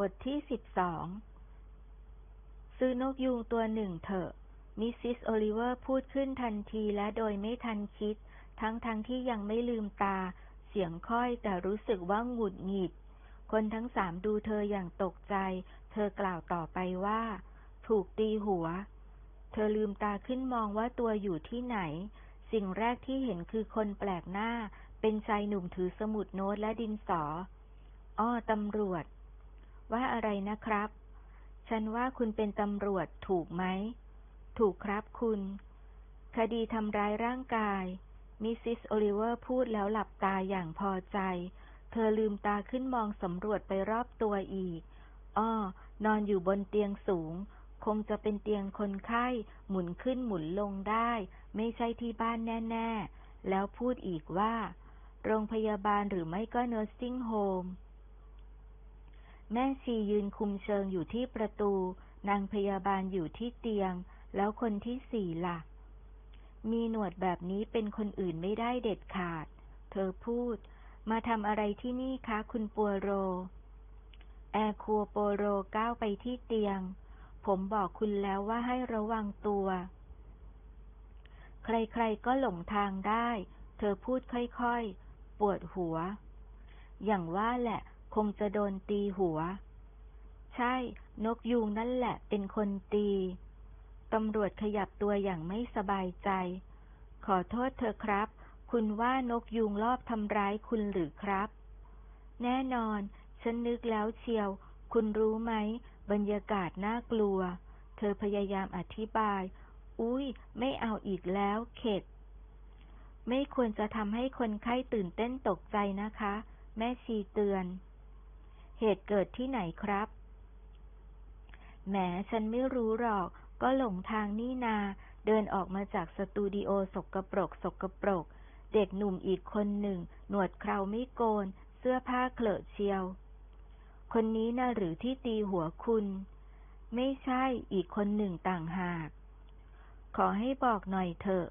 บทที่สิบสอง ซื้อนกยูงตัวหนึ่งเถอะ มิสซิสโอลิเวอร์พูดขึ้นทันทีและโดยไม่ทันคิด ทั้งทั้งที่ยังไม่ลืมตา เสียงค่อยแต่รู้สึกว่าหงุดหงิด คนทั้งสามดูเธออย่างตกใจ เธอกล่าวต่อไปว่า ถูกตีหัว เธอลืมตาขึ้นมองว่าตัวอยู่ที่ไหน สิ่งแรกที่เห็นคือคนแปลกหน้า เป็นชายหนุ่มถือสมุดโน้ตและดินสอ อ้อตำรวจ ว่าอะไรนะครับ ฉันว่าคุณเป็นตำรวจถูกไหม ถูกครับคุณ คดีทำร้ายร่างกาย มิสซิสโอลิเวอร์พูดแล้วหลับตาอย่างพอใจ เธอลืมตาขึ้นมองสำรวจไปรอบตัวอีก อ้อ นอนอยู่บนเตียงสูง คงจะเป็นเตียงคนไข้ หมุนขึ้นหมุนลงได้ ไม่ใช่ที่บ้านแน่ ๆ แล้วพูดอีกว่า โรงพยาบาลหรือไม่ก็เนอร์ซิ่งโฮม แม่ชียืนคุมเชิงอยู่ที่ประตู นางพยาบาลอยู่ที่เตียง แล้วคนที่สี่ล่ะ มีหนวดแบบนี้เป็นคนอื่นไม่ได้เด็ดขาด เธอพูด มาทำอะไรที่นี่คะคุณปัวโร แอร์คัวโปโรก้าวไปที่เตียง ผมบอกคุณแล้วว่าให้ระวังตัว ใครๆก็หลงทางได้ เธอพูดค่อยๆ ปวดหัว อย่างว่าแหละ คงจะโดนตีหัว ใช่ นกยูงนั่นแหละเป็นคนตี ตำรวจขยับตัวอย่างไม่สบายใจ ขอโทษเธอครับ คุณว่านกยูงรอบทำร้ายคุณหรือครับ แน่นอน ฉันนึกแล้วเชียว คุณรู้ไหม บรรยากาศน่ากลัว เธอพยายามอธิบาย อุ้ยไม่เอาอีกแล้วเข็ดไม่ควรจะทำให้คนไข้ตื่นเต้นตกใจนะคะ แม่ชีเตือน เหตุเกิดที่ไหนครับ แหม ฉันไม่รู้หรอก ก็หลงทางนี่นา เดินออกมาจากสตูดิโอสกปรกสกปรก เด็กหนุ่มอีกคนหนึ่ง หนวดเคราไม่โกน เสื้อผ้าเคลอะเชียว คนนี้นะหรือที่ตีหัวคุณ ไม่ใช่อีกคนหนึ่งต่างหาก ขอให้บอกหน่อยเถอะ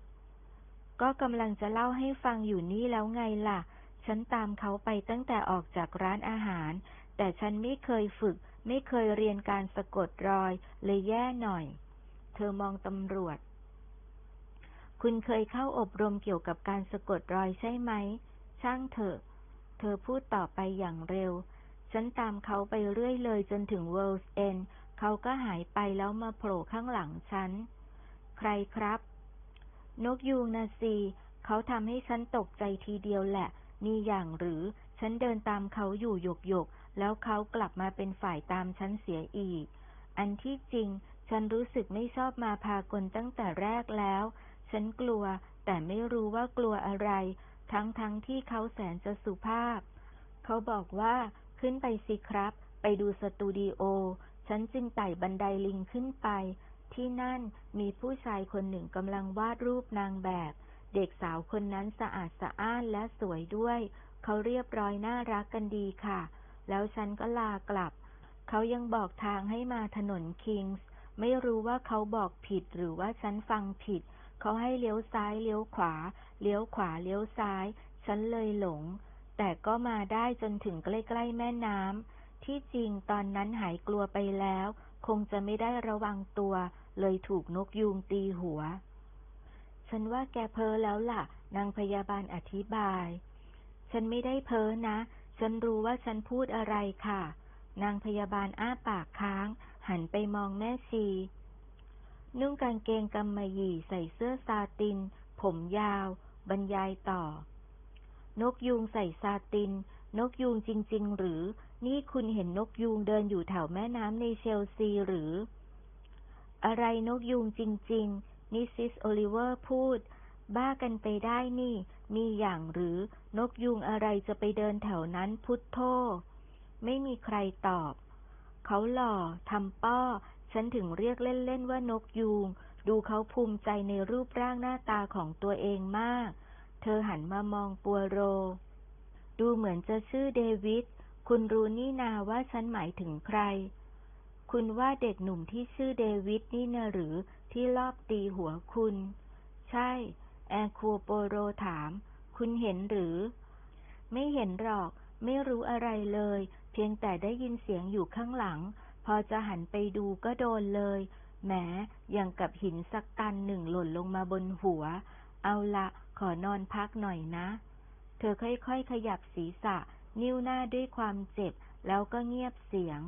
ก็กำลังจะเล่าให้ฟังอยู่นี่แล้วไงล่ะ ฉันตามเขาไปตั้งแต่ออกจากร้านอาหาร แต่ฉันไม่เคยฝึก ไม่เคยเรียนการสะกดรอย เลยแย่หน่อย เธอมองตำรวจ คุณเคยเข้าอบรมเกี่ยวกับการสะกดรอยใช่ไหม ช่างเถอะ เธอพูดต่อไปอย่างเร็ว ฉันตามเขาไปเรื่อยเลยจนถึง World's End เขาก็หายไปแล้วมาโผล่ข้างหลังฉัน ใครครับ นกยูงนะสิเขาทำให้ฉันตกใจทีเดียวแหละ นี่อย่างหรือ ฉันเดินตามเขาอยู่หยกหยกแล้วเขากลับมาเป็นฝ่ายตามฉันเสียอีก อันที่จริง ฉันรู้สึกไม่ชอบมาพากลตั้งแต่แรกแล้ว ฉันกลัว แต่ไม่รู้ว่ากลัวอะไร ทั้งทั้งที่เขาแสนจะสุภาพ เขาบอกว่าขึ้นไปสิครับ ไปดูสตูดิโอ ฉันจึงไต่บันไดลิงขึ้นไป ที่นั่นมีผู้ชายคนหนึ่งกำลังวาดรูปนางแบบ เด็กสาวคนนั้นสะอาดสะอ้านและสวยด้วย เขาเรียบร้อยน่ารักกันดีค่ะ แล้วฉันก็ลากลับ เขายังบอกทางให้มาถนนคิงส์ไม่รู้ว่าเขาบอกผิดหรือว่าฉันฟังผิด เขาให้เลี้ยวซ้ายเลี้ยวขวา เลี้ยวขวาเลี้ยวซ้าย ฉันเลยหลง แต่ก็มาได้จนถึงใกล้ๆแม่น้ำที่จริงตอนนั้นหายกลัวไปแล้ว คงจะไม่ได้ระวังตัว เลยถูกนกยูงตีหัว ฉันว่าแกเพ้อแล้วล่ะ นางพยาบาลอธิบาย ฉันไม่ได้เพ้อนะ ฉันรู้ว่าฉันพูดอะไรค่ะ นางพยาบาลอ้าปากค้าง หันไปมองแม่ชี นุ่งกางเกงกำมะหยี่ใส่เสื้อซาติน ผมยาว บรรยายต่อ นกยูงใส่ซาติน นกยูงจริง ๆ หรือ นี่คุณเห็นนกยูงเดินอยู่แถวแม่น้ำในเชลซีหรือ อะไรนกยูงจริงๆนิซิสโอลิเวอร์พูด บ้ากันไปได้นี่ มีอย่างหรือนกยูงอะไรจะไปเดินแถวนั้นพุทโธไม่มีใครตอบ เขาหล่อทำป้อ ฉันถึงเรียกเล่นๆว่านกยูง ดูเขาภูมิใจในรูปร่างหน้าตาของตัวเองมาก เธอหันมามองปัวโร ดูเหมือนจะชื่อเดวิด คุณรู้นี่นาว่าฉันหมายถึงใคร คุณว่าเด็กหนุ่มที่ชื่อเดวิดนี่นะหรือที่ลอบตีหัวคุณ ใช่ แอคัวโปโรถาม คุณเห็นหรือ ไม่เห็นหรอก ไม่รู้อะไรเลย เพียงแต่ได้ยินเสียงอยู่ข้างหลัง พอจะหันไปดูก็โดนเลย แหม อย่างกับหินสักตันหนึ่งหล่นลงมาบนหัว เอาละขอนอนพักหน่อยนะ เธอค่อยๆขยับศีรษะ นิ้วหน้าด้วยความเจ็บ แล้วก็เงียบเสียง